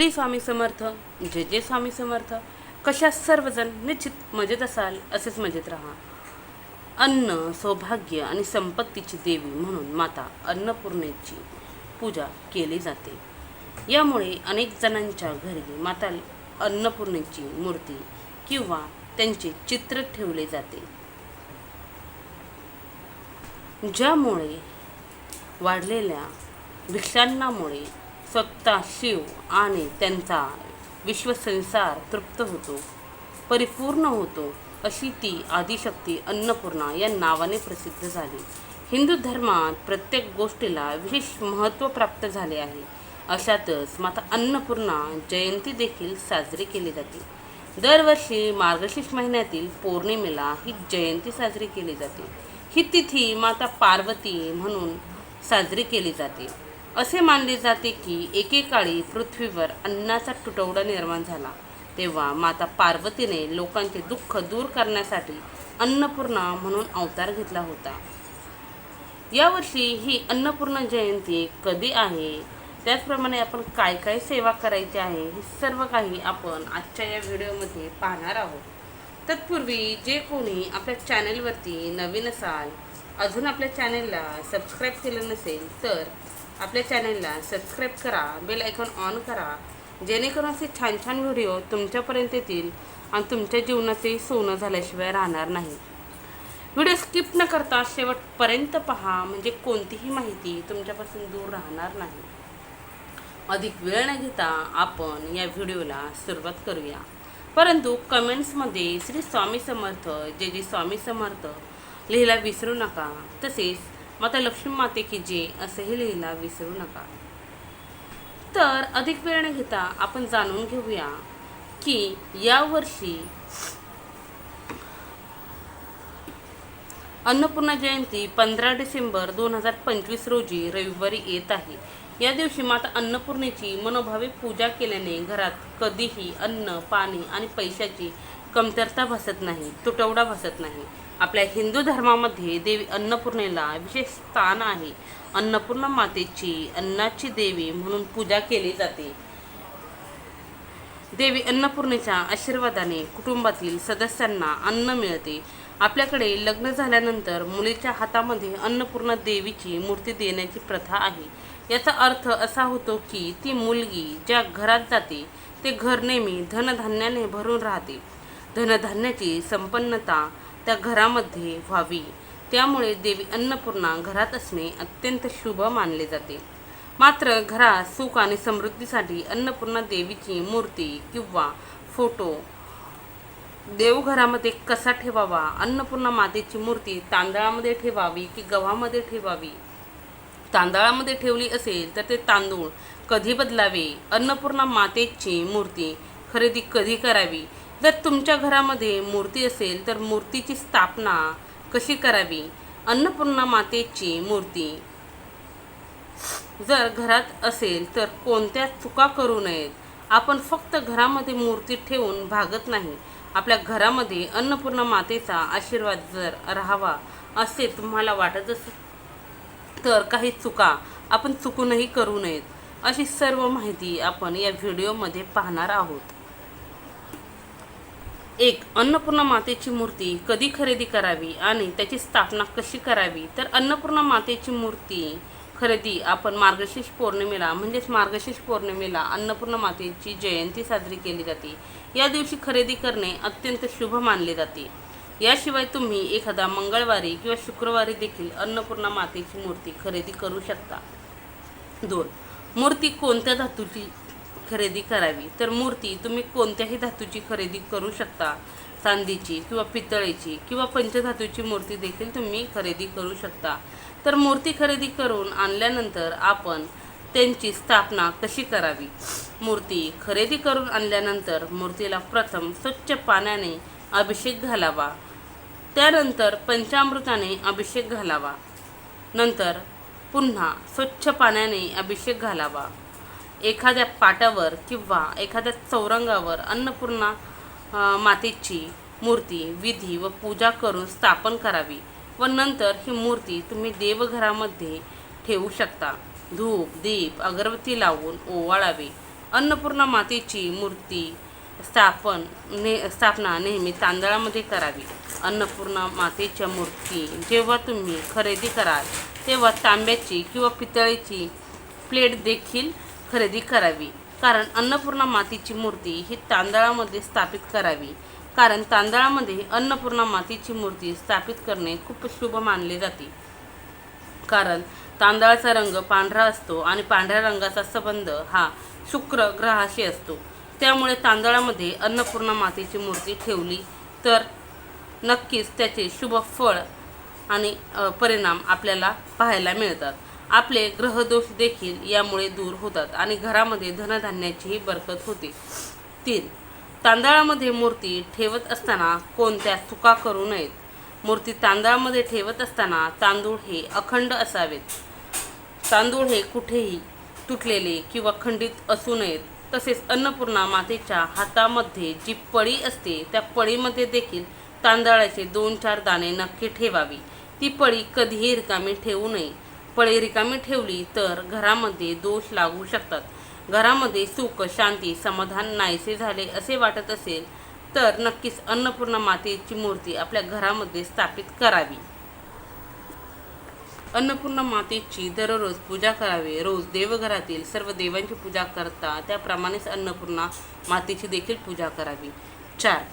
श्री स्वामी समर्थ जय जे स्वामी समर्थ कशा सर्वजण निश्चित मजेत असाल असेच मजेत राहा. अन्न सौभाग्य आणि संपत्तीची देवी म्हणून माता अन्नपूर्णेची पूजा केली जाते. यामुळे अनेक जणांच्या घरी माता अन्नपूर्णेची मूर्ती किंवा त्यांचे चित्र ठेवले जाते. ज्यामुळे वाढलेल्या भिक्षांनामुळे स्वतः शिव आणि त्यांचा विश्वसंसार तृप्त होतो परिपूर्ण होतो अशी ती आदिशक्ती अन्नपूर्णा या नावाने प्रसिद्ध झाली. हिंदू धर्मात प्रत्येक गोष्टीला विशेष महत्त्व प्राप्त झाले आहे. अशातच माता अन्नपूर्णा जयंती देखील साजरी केली जाते. दरवर्षी मार्गशीर्ष महिन्यातील पौर्णिमेला ही जयंती साजरी केली जाते. ही तिथी माता पार्वती म्हणून साजरी केली जाते. असे मानले जाते की एकेकाळी पृथ्वीवर अन्नाचा तुटवडा निर्माण झाला. तेव्हा माता पार्वतीने लोकांचे दुःख दूर करण्यासाठी अन्नपूर्णा म्हणून अवतार घेतला होता. यावर्षी ही अन्नपूर्णा जयंती कधी आहे? त्याचप्रमाणे आपण काय काय सेवा करायची आहे हे सर्व काही आपण आजच्या या व्हिडिओमध्ये पाहणार आहोत. तत्पूर्वी जे कोणी आपल्या चॅनेलवरती नवीन असाल अजून आपल्या चॅनेलला सबस्क्राईब केलं नसेल तर आपल्या चॅनलला सबस्क्राईब करा बेल आयकॉन ऑन करा जेणेकरून असे छान छान व्हिडिओ तुमच्यापर्यंत येतील आणि तुमच्या जीवनाचे सोनं झाल्याशिवाय राहणार नाही. व्हिडिओ स्किप न करता शेवटपर्यंत पहा म्हणजे कोणतीही माहिती तुमच्यापासून दूर राहणार नाही. अधिक वेळ न घेता आपण या व्हिडिओला सुरुवात करूया. परंतु कमेंट्समध्ये श्री स्वामी समर्थ जे जे स्वामी समर्थ लिहायला विसरू नका तसेच माता लक्ष्मी माते की जे असंही लिहिला विसरू नका. तर अधिक वेळ न घेता आपण जाणून घेऊया की यावर्षी अन्नपूर्णा जयंती पंधरा डिसेंबर दोन हजार पंचवीस रोजी रविवारी येत आहे. या दिवशी माता अन्नपूर्णेची मनोभावे पूजा केल्याने घरात कधीही अन्न पाणी आणि पैशाची कमतरता भासत नाही तुटवडा भासत नाही. आपल्या हिंदू धर्मामध्ये देवी अन्नपूर्णेला विशेष स्थान आहे. अन्नपूर्णा मातेची अन्नाची देवी म्हणून पूजा केली जाते. देवी अन्नपूर्णेच्या आशीर्वादाने कुटुंबातील सदस्यांना अन्न मिळते. आपल्याकडे लग्न झाल्यानंतर मुलीच्या हातामध्ये अन्नपूर्णा देवीची मूर्ती देण्याची प्रथा आहे. याचा अर्थ असा होतो की ती मुलगी ज्या घरात जाते ते घर नेहमी धनधान्याने भरून राहते. धनधान्याची संपन्नता त्या घरामध्ये व्हावी. त्यामुळे देवी अन्नपूर्णा घरात असणे अत्यंत शुभ मानले जाते. मात्र घरात सुख आणि समृद्धीसाठी अन्नपूर्णा देवीची मूर्ती किंवा फोटो देवघरामध्ये कसा ठेवावा? अन्नपूर्णा मातेची मूर्ती तांदळामध्ये ठेवावी की गव्हामध्ये ठेवावी? तांदळामध्ये ठेवली असेल तर ते तांदूळ कधी बदलावे? अन्नपूर्णा मातेची मूर्ती खरेदी कधी करावी? जर तुमच्या घरामध्ये मूर्ती असेल तर मूर्तीची स्थापना कशी करावी? अन्नपूर्णा मातेची मूर्ती. जर घरात असेल तर कोणत्या चुका करू नयेत? आपण फक्त घरामध्ये मूर्ती ठेवून भागत नाही. आपल्या घरामध्ये अन्नपूर्णा मातेचा आशीर्वाद जर राहावा असे तुम्हाला वाटत असेल तर काही चुका आपण चुकूनही करू नयेत. अशी सर्व माहिती आपण या व्हिडिओमध्ये पाहणार आहोत. एक अन्नपूर्णा मातेची मूर्ती कधी खरेदी करावी आणि त्याची स्थापना कशी करावी? तर अन्नपूर्णा मातेची मूर्ती खरेदी आपण मार्गशीर्ष पौर्णिमेला म्हणजेच मार्गशीर्ष पौर्णिमेला अन्नपूर्णा मातेची जयंती साजरी केली जाते. या दिवशी खरेदी करणे अत्यंत शुभ मानले जाते. याशिवाय तुम्ही एखादा मंगळवारी किंवा शुक्रवारी देखील अन्नपूर्णा मातेची मूर्ती खरेदी करू शकता. दोन मूर्ती कोणत्या धातूची खरेदी करावी. तर मूर्ती तुम्ही कोणत्याही धातूची खरेदी करू शकता. चांदीची किंवा पितळेची किंवा पंचधातूची मूर्ती देखील तुम्ही खरेदी करू शकता. तर मूर्ती खरेदी करून आणल्यानंतर आपण त्यांची स्थापना कशी करावी? मूर्ती खरेदी करून आणल्यानंतर मूर्तीला प्रथम स्वच्छ पाण्याने अभिषेक घालावा. त्यानंतर पंचामृताने अभिषेक घालावा. नंतर पुन्हा स्वच्छ पाण्याने अभिषेक घालावा. एखाद्या पाटावर किंवा एखाद्या चौरंगावर अन्नपूर्णा मातेची मूर्ती विधी व पूजा करून स्थापन करावी व नंतर ही मूर्ती तुम्ही देवघरामध्ये ठेवू शकता. धूप दीप अगरबत्ती लावून ओवाळावे. अन्नपूर्णा मातेची मूर्ती स्थापन ने स्थापना नेहमी तांदळामध्ये करावी. अन्नपूर्णा मातेच्या मूर्ती जेव्हा तुम्ही खरेदी कराल तेव्हा तांब्याची किंवा पितळेची प्लेट देखील खरेदी करावी. कारण अन्नपूर्णा मातीची मूर्ती ही तांदळामध्ये स्थापित करावी. कारण तांदळामध्ये अन्नपूर्णा मातीची मूर्ती स्थापित करणे खूप शुभ मानले जाते. कारण तांदळाचा रंग पांढरा असतो आणि पांढऱ्या रंगाचा संबंध हा शुक्र ग्रहाशी असतो. त्यामुळे तांदळामध्ये अन्नपूर्णा मातेची मूर्ती ठेवली तर नक्कीच त्याचे शुभ फळ आणि परिणाम आपल्याला पाहायला मिळतात. आपले ग्रहदोष देखील यामुळे दूर होतात आणि घरामध्ये धनधान्याचीही बरकत होते. तीन तांदळामध्ये मूर्ती ठेवत असताना कोणत्या चुका करू नयेत? मूर्ती तांदळामध्ये ठेवत असताना तांदूळ हे अखंड असावेत. तांदूळ हे कुठेही तुटलेले किंवा खंडित असू नयेत. तसेच अन्नपूर्णा मातेच्या हातामध्ये जी पळी असते त्या पळीमध्ये देखील तांदळाचे दोन चार दाणे नक्की ठेवावी. ती पळी कधीही रिकामी ठेवू नये. पळे रिकामी ठेवली तर घरामध्ये दोष लागू शकतात. घरामध्ये सुख शांती समाधान नाहीसे झाले असे वाटत असेल तर नक्कीच अन्नपूर्णा मातेची मूर्ती आपल्या घरामध्ये स्थापित करावी. अन्नपूर्णा मातेची दररोज पूजा करावी. रोज देवघरातील सर्व देवांची पूजा करता त्याप्रमाणेच अन्नपूर्णा मातेची देखील पूजा करावी. चार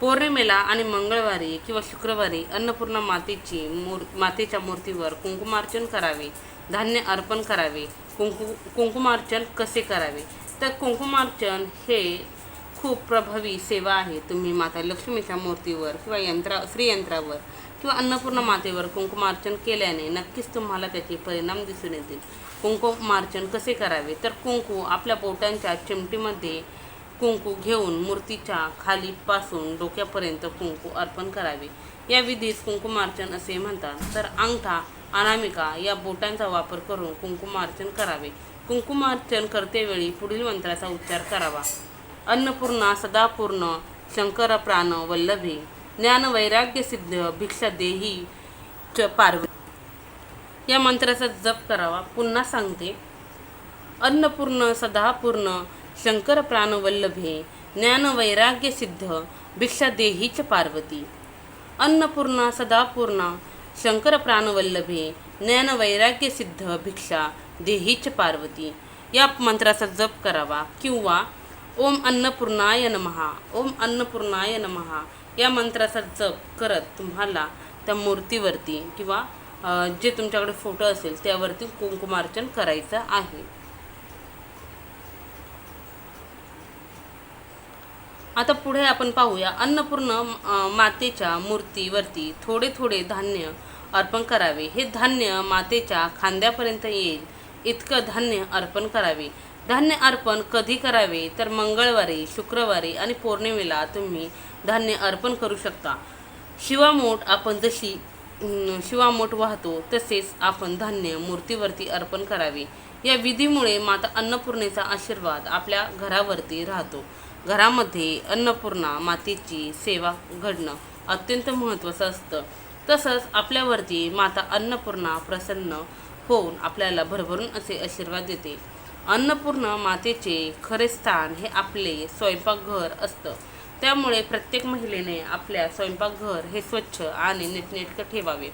पौर्णिमेला आणि मंगळवारी किंवा शुक्रवारी अन्नपूर्णा मातेची मूर मातेच्या मूर्तीवर कुंकुमार्चन करावे. धान्य अर्पण करावे. कुंकु कुंकुमार्चन कसे करावे? तर कुंकुमार्चन हे खूप प्रभावी सेवा आहे. तुम्ही माता लक्ष्मीच्या मूर्तीवर किंवा यंत्रा श्रीयंत्रावर किंवा अन्नपूर्णा मातेवर कुंकुमार्चन केल्याने नक्कीच तुम्हाला त्याचे परिणाम दिसून येतील. कुंकुमार्चन कसे करावे? तर कुंकू आपल्या बोटांच्या चिमटीमध्ये कुंकू घेऊन मूर्तीच्या खालीपासून डोक्यापर्यंत कुंकू अर्पण करावे. या विधीस कुंकुमार्चन असे म्हणतात. तर अंगठा अनामिका या बोटांचा वापर करून कुंकुमार्चन करावे. कुंकुमार्चन करतेवेळी पुढील मंत्राचा उच्चार करावा. अन्नपूर्णा सदापूर्ण शंकर प्राण वल्लभी ज्ञान वैराग्य सिद्ध भिक्षा देही च पार्वती. या मंत्राचा जप करावा. पुन्हा सांगते. अन्नपूर्ण सदापूर्ण शंकर प्राणवल्लभे ज्ञान वैराग्य सिद्ध भिक्षा देहीच पार्वती. अन्नपूर्णा सदापूर्णा शंकर प्राणवल्लभे ज्ञान वैराग्य सिद्ध भिक्षा देहीच पार्वती. या मंत्राचा जप करावा किंवा ओम अन्नपूर्णाय नमहा ओम अन्नपूर्णाय नमहा या मंत्राचा जप करत तुम्हाला त्या मूर्तीवरती किंवा जे तुमच्याकडे फोटो असेल त्यावरती कुंकुमार्चन करायचं आहे. आता पुढे आपण पाहूया. अन्नपूर्ण मातेच्या मूर्तीवरती थोडे थोडे धान्य अर्पण करावे. हे धान्य मातेच्या खांद्यापर्यंत येईल. इतकं धान्य अर्पण करावे. धान्य अर्पण कधी करावे? तर मंगळवारी शुक्रवारी आणि पौर्णिमेला तुम्ही धान्य अर्पण करू शकता. शिवामोठ आपण जशी शिवामोठ वाहतो तसेच आपण धान्य मूर्तीवरती अर्पण करावे. या विधीमुळे माता अन्नपूर्णेचा आशीर्वाद आपल्या घरावरती राहतो. घरामध्ये अन्नपूर्णा मातेची सेवा घडणं अत्यंत महत्त्वाचं असतं. तसंच आपल्यावरती माता अन्नपूर्णा प्रसन्न होऊन आपल्याला भरभरून असे आशीर्वाद देते. अन्नपूर्ण मातेचे खरे स्थान हे आपले स्वयंपाकघर असतं. त्यामुळे प्रत्येक महिलेने आपल्या स्वयंपाकघर हे स्वच्छ आणि नीटनेटकं ठेवावे.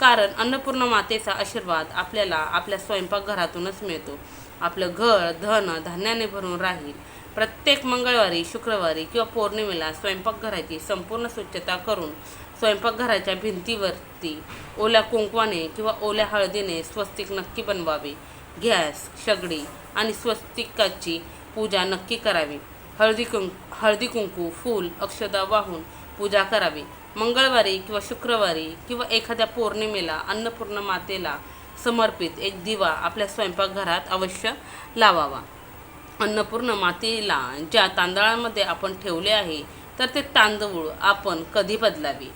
कारण अन्नपूर्ण मातेचा आशीर्वाद आपल्याला आपल्या स्वयंपाकघरातूनच मिळतो. आपलं घर धन धान्याने भरून राहील. प्रत्येक मंगळवारी शुक्रवारी किंवा पौर्णिमेला स्वयंपाकघराची संपूर्ण स्वच्छता करून स्वयंपाकघराच्या भिंतीवरती ओल्या कुंकवाने किंवा ओल्या हळदीने स्वस्तिक नक्की बनवावे. गॅस शेगडी आणि स्वस्तिकाची पूजा नक्की करावी. हळदी कुंक हळदी कुंकू फूल अक्षदा वाहून पूजा करावी. मंगळवारी किंवा शुक्रवारी किंवा एखाद्या पौर्णिमेला अन्नपूर्ण मातेला समर्पित एक दिवा आपल्या स्वयंपाकघरात अवश्य लावावा. अन्नपूर्ण मातीला ज्या तांदळामध्ये आपण ठेवले आहे तर ते तांदूळ आपण कधी बदलावे?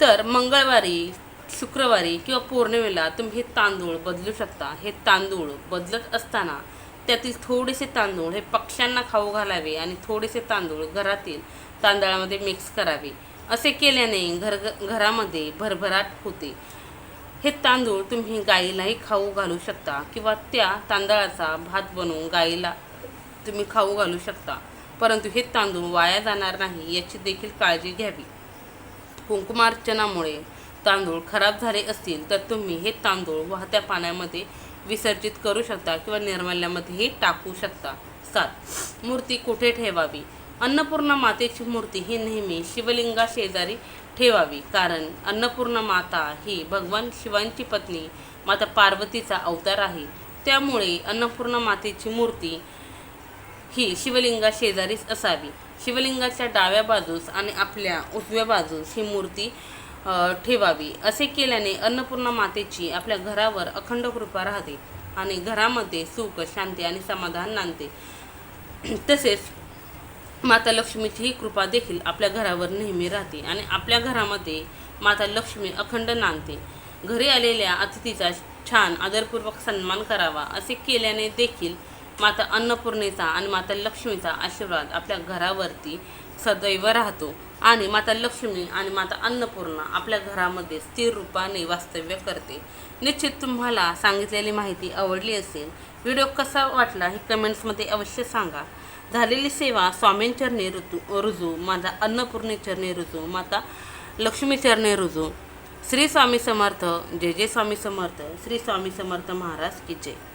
तर मंगळवारी शुक्रवारी किंवा पौर्णिमेला तुम्ही हे तांदूळ बदलू शकता. हे तांदूळ बदलत असताना त्यातील थोडेसे तांदूळ हे पक्ष्यांना खाऊ घालावे आणि थोडेसे तांदूळ घरातील तांदळामध्ये मिक्स करावे. असे केल्याने घर घरामध्ये भरभराट होते. हे तांदूळ तुम्ही गाईलाही खाऊ घालू शकता किंवा त्या तांदळाचा भात बनवून गाईला तुम्ही खाऊ घालू शकता. परंतु हे तांदूळ वाया जाणार नाही याची देखील काळजी घ्यावी. कुंकुमार्चनामुळे तांदूळ खराब झाले असतील तर तुम्ही हे तांदूळ वाहत्या पाण्यामध्ये विसर्जित करू शकता किंवा निर्मल्यामध्येही टाकू शकता. सात. मूर्ती कुठे ठेवावी? अन्नपूर्णा मातेची मूर्ती ही नेहमी शिवलिंगा शेजारी ठेवावी. कारण अन्नपूर्णा माता ही भगवान शिवांची पत्नी माता पार्वतीचा अवतार आहे. त्यामुळे अन्नपूर्णा मातेची मूर्ती ही शिवलिंगा शेजारीच असावी. शिवलिंगाच्या डाव्या बाजूस आणि आपल्या उजव्या बाजूस ही मूर्ती ठेवावी. असे केल्याने अन्नपूर्णा मातेची आपल्या घरावर अखंड कृपा राहते आणि घरामध्ये सुख शांती आणि समाधान नांदते. तसेच माता लक्ष्मीची ही कृपा देखील आपल्या घरावर नेहमी राहते आणि आपल्या घरामध्ये माता लक्ष्मी अखंड नांदते. घरी आलेल्या अतिथीचा छान आदरपूर्वक सन्मान करावा असे केल्याने देखील माता अन्नपूर्णेचा आणि माता लक्ष्मीचा आशीर्वाद आपल्या घरावरती सदैव राहतो. आणि माता लक्ष्मी आणि माता अन्नपूर्णा आपल्या घरामध्ये स्थिर रूपाने वास्तव्य करते. निश्चित तुम्हाला सांगितलेली माहिती आवडली असेल. व्हिडिओ कसा वाटला हे कमेंट्समध्ये अवश्य सांगा. झालेली सेवा स्वामींचरणी ऋतू रुजू माझा अन्नपूर्णेचरणी रुजू माता लक्ष्मीचरणी रुजू श्री स्वामी समर्थ जय जय स्वामी समर्थ श्री स्वामी समर्थ महाराज की जय.